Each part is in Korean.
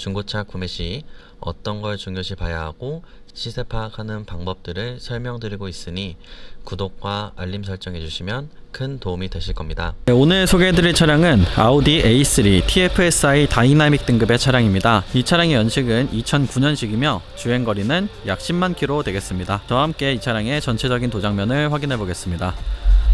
중고차 구매 시 어떤 걸 중요시 봐야 하고 시세 파악하는 방법들을 설명드리고 있으니 구독과 알림 설정해 주시면 큰 도움이 되실 겁니다. 네, 오늘 소개해드릴 차량은 아우디 A3 TFSI 다이나믹 등급의 차량입니다. 이 차량의 연식은 2009년식이며 주행 거리는 약 10만 킬로 되겠습니다. 저와 함께 이 차량의 전체적인 도장면을 확인해 보겠습니다.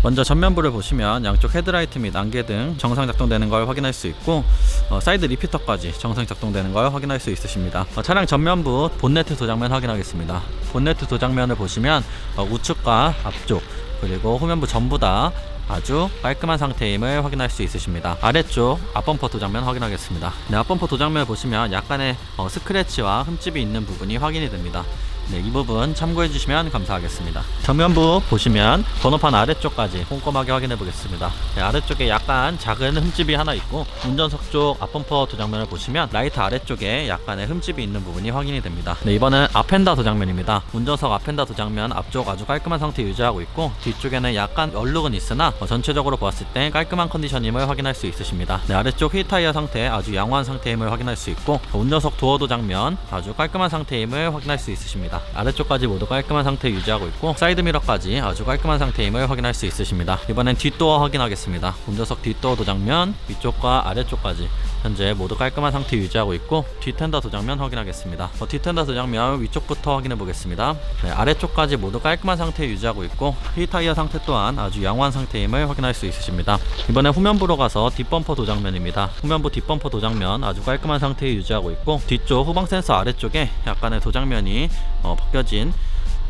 먼저 전면부를 보시면 양쪽 헤드라이트 및 안개 등 정상 작동되는 걸 확인할 수 있고 어, 사이드 리피터까지 정상 작동되는 걸 확인할 수 있으십니다. 어, 차량 전면부 본네트 도장면 확인하겠습니다. 본네트 도장면을 보시면 어, 우측과 앞쪽 그리고 후면부 전부 다 아주 깔끔한 상태임을 확인할 수 있으십니다. 아래쪽 앞범퍼 도장면 확인하겠습니다. 네, 앞범퍼 도장면을 보시면 약간의 어, 스크래치와 흠집이 있는 부분이 확인이 됩니다. 네, 이 부분 참고해 주시면 감사하겠습니다. 정면부 보시면 번호판 아래쪽까지 꼼꼼하게 확인해 보겠습니다. 네, 아래쪽에 약간 작은 흠집이 하나 있고 운전석 쪽 앞범퍼 도장면을 보시면 라이트 아래쪽에 약간의 흠집이 있는 부분이 확인이 됩니다. 네, 이번은 앞펜다 도장면입니다. 운전석 앞펜다 도장면 앞쪽 아주 깔끔한 상태 유지하고 있고 뒤쪽에는 약간 얼룩은 있으나 어, 전체적으로 보았을 때 깔끔한 컨디션임을 확인할 수 있으십니다. 네, 아래쪽 휠 타이어 상태 아주 양호한 상태임을 확인할 수 있고 운전석 도어 도장면 아주 깔끔한 상태임을 확인할 수 있으십니다. 아래쪽까지 모두 깔끔한 상태 유지하고 있고 사이드 미러까지 아주 깔끔한 상태임을 확인할 수 있으십니다. 이번엔 뒷도어 확인하겠습니다. 운전석 뒷도어 도장면 위쪽과 아래쪽까지 현재 모두 깔끔한 상태 유지하고 있고 뒷텐더 도장면 확인하겠습니다. 어, 뒷텐더 도장면 위쪽부터 확인해 보겠습니다. 네, 아래쪽까지 모두 깔끔한 상태 유지하고 있고 휠 타이어 상태 또한 아주 양호한 상태임을 확인할 수 있으십니다. 이번에 후면부로 가서 뒷범퍼 도장면입니다. 후면부 뒷범퍼 도장면 아주 깔끔한 상태 유지하고 있고 뒤쪽 후방 센서 아래쪽에 약간의 도장면이 어, 벗겨진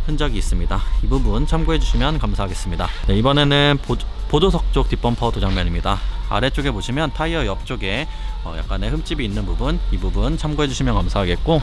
흔적이 있습니다. 이 부분 참고해 주시면 감사하겠습니다. 네, 이번에는 보, 보조 석 쪽 뒷범퍼 도장면입니다. 아래쪽에 보시면 타이어 옆쪽에 어, 약간의 흠집이 있는 부분 이 부분 참고해 주시면 감사하겠고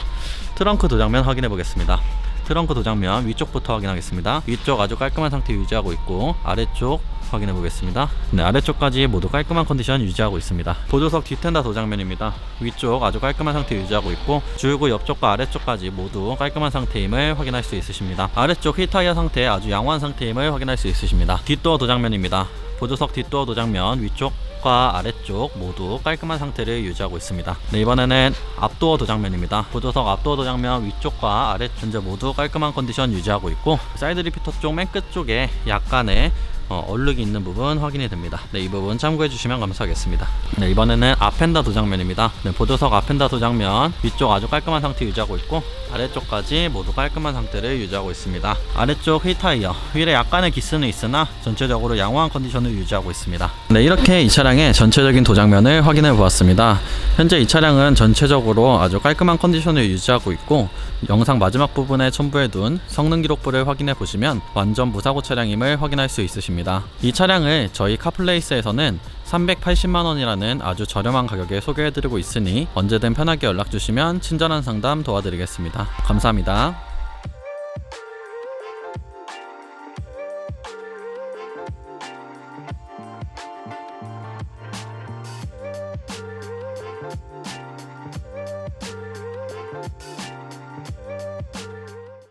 트렁크 도장면 확인해 보겠습니다. 트렁크 도장면 위쪽부터 확인하겠습니다. 위쪽 아주 깔끔한 상태 유지하고 있고 아래쪽 확인해 보겠습니다. 네, 아래쪽까지 모두 깔끔한 컨디션 유지하고 있습니다. 보조석 뒷텐다 도장면입니다. 위쪽 아주 깔끔한 상태 유지하고 있고 줄구 옆쪽과 아래쪽까지 모두 깔끔한 상태임을 확인할 수 있으십니다. 아래쪽 휠 타이어 상태 아주 양호한 상태임을 확인할 수 있으십니다. 뒷도어 도장면입니다. 보조석 뒷도어 도장면 위쪽 과 아래쪽 모두 깔끔한 상태를 유지하고 있습니다. 네, 이번에는 앞도어 도장면입니다. 보조석 앞도어 도장면 위쪽과 아래 현재 모두 깔끔한 컨디션 유지하고 있고 사이드 리피터 쪽 맨 끝쪽에 약간의 어, 얼룩이 있는 부분 확인이 됩니다. 네, 이 부분 참고해 주시면 감사하겠습니다. 네, 이번에는 앞펜다 도장면입니다. 네, 보조석 앞펜다 도장면 위쪽 아주 깔끔한 상태 유지하고 있고 아래쪽까지 모두 깔끔한 상태를 유지하고 있습니다. 아래쪽 휠 타이어 휠에 약간의 기스는 있으나 전체적으로 양호한 컨디션을 유지하고 있습니다. 네, 이렇게 이 차량의 전체적인 도장면을 확인해 보았습니다. 현재 이 차량은 전체적으로 아주 깔끔한 컨디션을 유지하고 있고 영상 마지막 부분에 첨부해 둔 성능 기록부를 확인해 보시면 완전 무사고 차량임을 확인할 수 있으십니다. 이 차량을 저희 카플레이스에서는 380만 원이라는 아주 저렴한 가격에 소개해드리고 있으니 언제든 편하게 연락 주시면 친절한 상담 도와드리겠습니다. 감사합니다.